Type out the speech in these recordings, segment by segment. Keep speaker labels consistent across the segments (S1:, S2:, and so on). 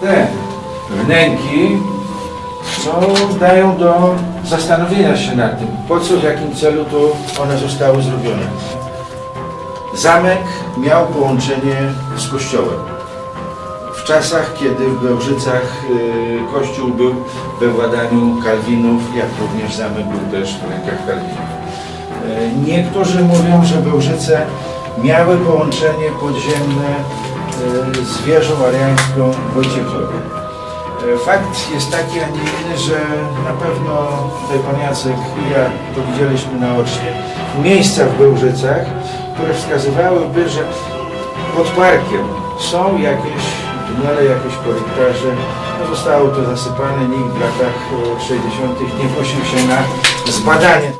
S1: te wnęki no, dają do zastanowienia się nad tym, po co, w jakim celu to one zostały zrobione. Zamek miał połączenie z kościołem. W czasach, kiedy w Bełżycach y, kościół był we władaniu Kalwinów, jak również zamek był też w rękach Kalwinów. Y, Niektórzy mówią, że Bełżyce miały połączenie podziemne z wieżą ariańską Wojciechowie. E, Fakt jest taki, a nie inny, że na pewno tutaj pan Jacek i ja to widzieliśmy naocznie, miejsca w Bełżycach, które wskazywałyby, że pod parkiem są jakieś tunele, jakieś korytarze. No, zostało to zasypane, nikt w latach e, 60. nie prosił się na zbadanie.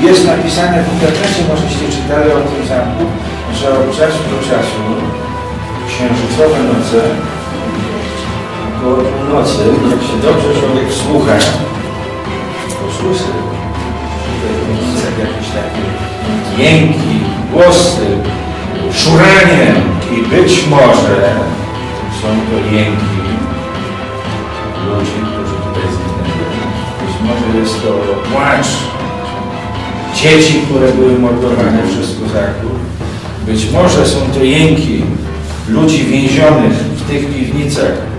S1: Jest napisane w internecie, możeście czytali o tym zamku, że od czasu do czasu księżycowe noce koło północy, jak się dobrze człowiek w miejscach jakieś takie jęki, głosy, szuranie i być może są to jęki ludzi, którzy tutaj zginęli. Być może jest to płacz dzieci, które były mordowane przez kozaków. Być może są to jęki ludzi więzionych w tych piwnicach